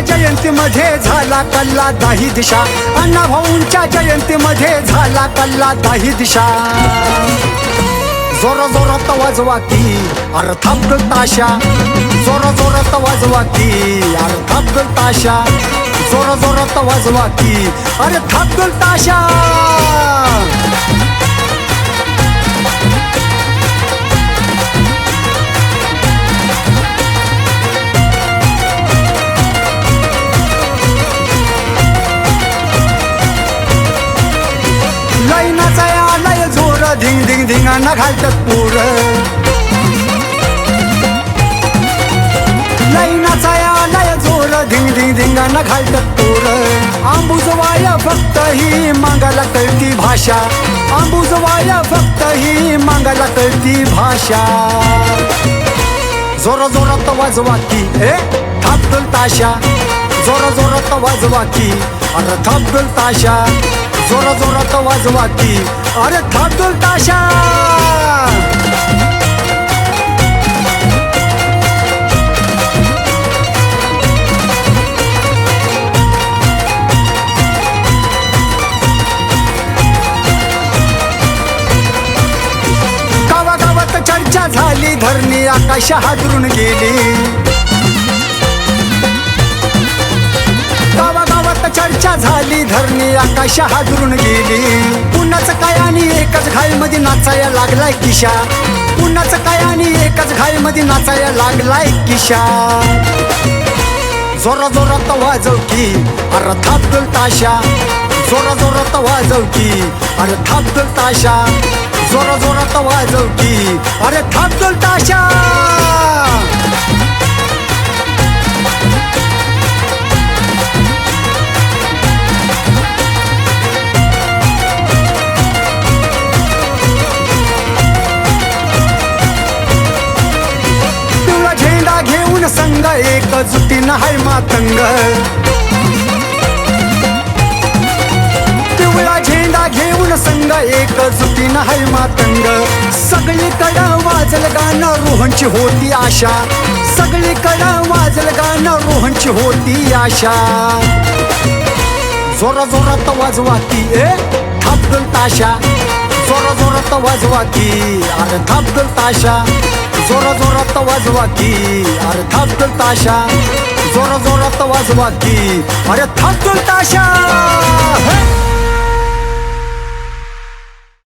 जयंतीमध्ये झाला कल्ला दाही दिशा. अण्णा भाऊंच्या जयंतीमध्ये झाला कल्ला दाही दिशा. जोर जोरात वाजवा की अरे ताशा जोर जोरात वाजवा की अरे ताशा जोर जोरात वाजवा की अरे थापगल ताशा धिंग धिंग धिंगांना घालतात पूर. लैनाचा आलाय जोर धिंग धिंग धिंगांना घालतात पोर. आंबुजवाया फक्त ही मागाला कळती भाषा. आंबुजवाया फक्त ही मागाला कळती भाषा. जोर जोरात वाजवा की ए थापगल ताशा. जोरा जोरात वाजवा की. अरे थांबल ताशा. जोरा जोरात वाजवा की. अरे थांबल ताशा. गावागावात चर्चा झाली धरणी आकाश हादरून गेली. धरणी आकाशा हादरून गेली. पुन्हाच काय आणि एकच घाईमध्ये नाचायला लागलाय किशा. पुन्हाच काय आणि एकच घाईमध्ये नाचायला लागलाय किशा. जोरा जोरात वाजव की अरे थापगल ताशा. जोरा जोरात वाजव की अरे थापगल ताशा. जोरा जोरात वाजव की अरे थापगल ताशा. एक जुटीनं हाय मातंग. पिवळा झेंडा घेऊन संघ एक जुटीनं हाय मातंग. सगळीकडं वाजल गाणं रोहनची होती आशा. सगळीकडं वाजल गाणं रोहनची होती आशा. जोरा जोरात वाजवा की ए थापगल ताशा जोरा जोरात वाजवा की अरे थापगल ताशा जोरा जोरात वाजवा की. अरे थापगल ताशा. जोरा जोरात वाजवा की. अरे थापगल ताशा.